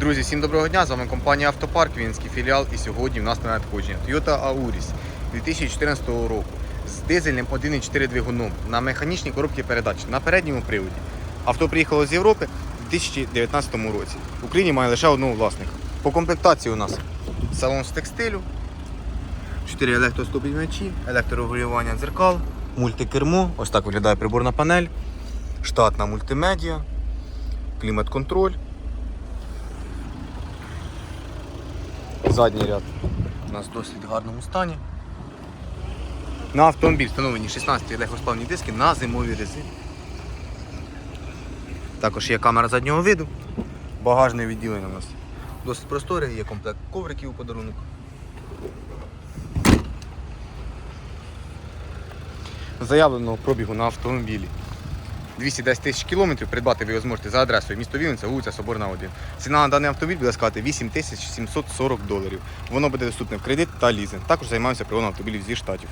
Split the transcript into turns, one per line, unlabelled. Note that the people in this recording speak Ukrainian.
Друзі, всім доброго дня! З вами компанія Автопарк, Вінський філіал. І сьогодні в нас на надходження Toyota Auris 2014 року з дизельним 1,4 двигуном на механічній коробці передач на передньому приводі. Авто приїхало з Європи у 2019 році. В Україні має лише одного власника. По комплектації у нас салон з текстилю, 4 електроступінювачі, електрорегулювання дзеркал, мультикермо, ось так виглядає приборна панель, штатна мультимедіа, клімат-контроль. Задній ряд у нас в досить гарному стані. На автомобіль встановлені 16 легкосплавні диски на зимовій резині. Також є камера заднього виду. Багажне відділення у нас досить просторе, є комплект ковриків у подарунок. Заявленого пробігу на автомобілі 210 тисяч кілометрів. Придбати ви його зможете за адресою місто Вінниця, вулиця Соборна 1. Ціна на даний автомобіль буде складати 8 тисяч 740 доларів. Воно буде доступне в кредит та лізинг. Також займаємося пригоном автомобілів зі штатів.